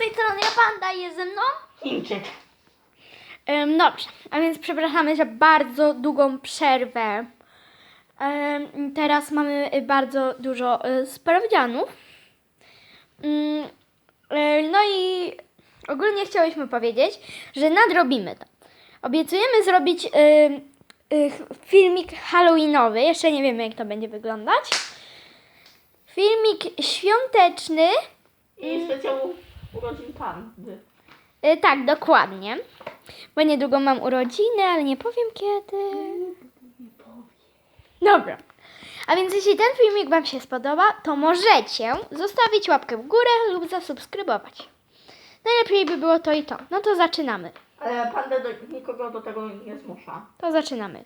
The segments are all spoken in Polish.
tej strony ja panda jest ze mną. Chińczyk. Ym, dobrze, a więc przepraszamy za bardzo długą przerwę. Ym, teraz mamy y, bardzo dużo y, sprawdzianów. Ym, y, no i ogólnie chciałyśmy powiedzieć, że nadrobimy to. Obiecujemy zrobić y, y, filmik halloweenowy. Jeszcze nie wiemy, jak to będzie wyglądać. Filmik świąteczny. I specjał urodzin pandy. Y, tak, dokładnie. Bo niedługo mam urodziny, ale nie powiem kiedy. Dobra. A więc jeśli ten filmik Wam się spodoba, to możecie zostawić łapkę w górę lub zasubskrybować. Najlepiej by było to i to. No to zaczynamy. Ale panda do, nikogo do tego nie zmusza. To zaczynamy.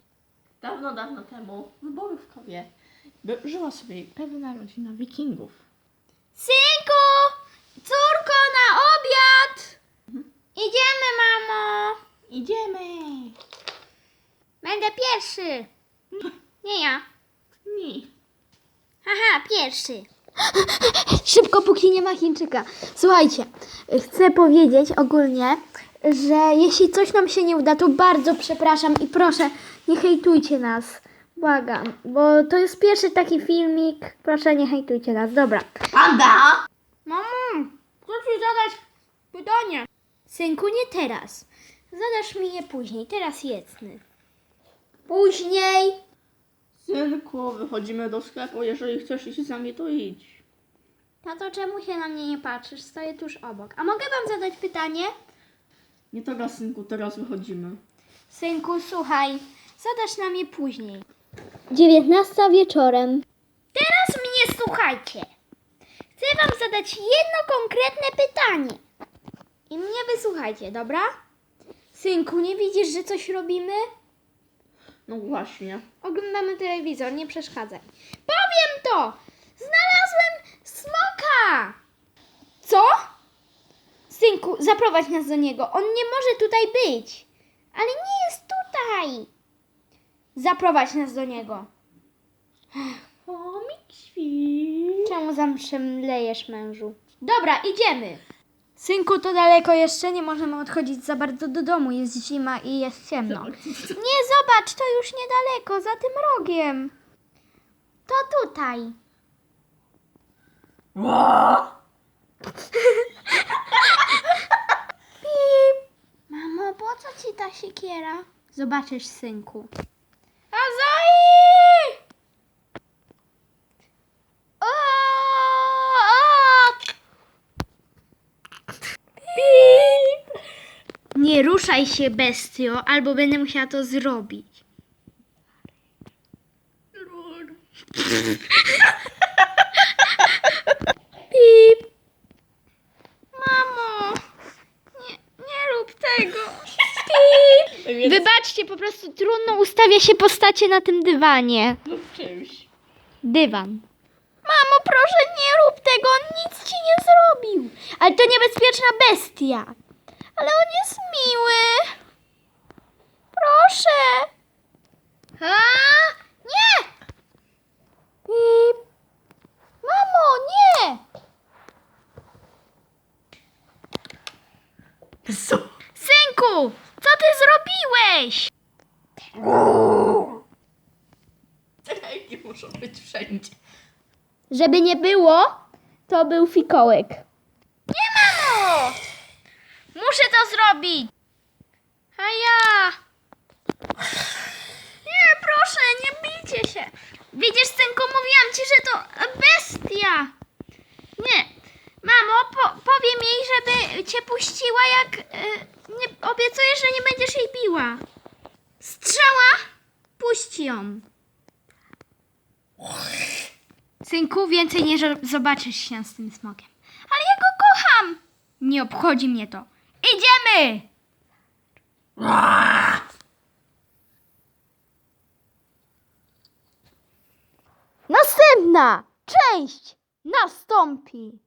Dawno, dawno temu w Borówkowie by- żyła sobie pewna rodzina wikingów. Synku! Córko, na obiad! Idziemy, mamo! Idziemy! Będę pierwszy. Nie ja. Nie. Aha, pierwszy. Szybko, póki nie ma Chińczyka. Słuchajcie, chcę powiedzieć ogólnie, że jeśli coś nam się nie uda, to bardzo przepraszam i proszę, nie hejtujcie nas. Błagam, bo to jest pierwszy taki filmik. Proszę, nie hejtujcie nas. Dobra. Panda! Mamo, chcę ci zadać pytanie. Synku, nie teraz. Zadasz mi je później. Teraz jedzmy. Później. Synku, wychodzimy do sklepu, jeżeli chcesz iść z nami, to idź. Tato, czemu się na mnie nie patrzysz? Stoję tuż obok. A mogę wam zadać pytanie? Nie teraz, synku, teraz wychodzimy. Synku, słuchaj, zadasz na mnie później. 19 wieczorem. Teraz mnie słuchajcie. Chcę wam zadać jedno konkretne pytanie. I mnie wysłuchajcie, dobra? Synku, nie widzisz, że coś robimy? No właśnie. Oglądamy telewizor, nie przeszkadzaj. Powiem to! Znalazłem smoka! Co? Synku, zaprowadź nas do niego. On nie może tutaj być. Ale nie jest tutaj. Zaprowadź nas do niego. Chomik świt. Czemu zawsze mlejesz, mężu? Dobra, idziemy. Synku, to daleko jeszcze, nie możemy odchodzić za bardzo do domu. Jest zima i jest ciemno. Nie, zobacz, to już niedaleko, za tym rogiem. To tutaj. Pip. Mamo, po co ci ta siekiera? Zobaczysz, synku. Nie ruszaj się, bestio, albo będę musiała to zrobić. Pip. Mamo, nie, nie rób tego. Pip. Więc Wybaczcie, po prostu trudno ustawia się postacie na tym dywanie. lub czymś. Dywan. Mamo, proszę nie rób tego, on nic ci nie zrobił. Ale to niebezpieczna bestia. Ale on jest miły. Proszę. A? Nie! Pip. Mamo, nie! Co? Synku, co ty zrobiłeś? Teleki muszą być wszędzie. Żeby nie było, to był fikołek. Nie, mamo! Muszę to zrobić. A ja... Nie, proszę, nie bijcie się. Widzisz, synku, mówiłam ci, że to bestia. Nie. Mamo, po, powiem jej, żeby cię puściła, jak... y, nie, obiecujesz, że nie będziesz jej biła. Strzała? Puść ją. Synku, więcej nie zo- zobaczysz się z tym smokiem. Ale ja go kocham! Nie obchodzi mnie to. Idziemy! Następna część nastąpi.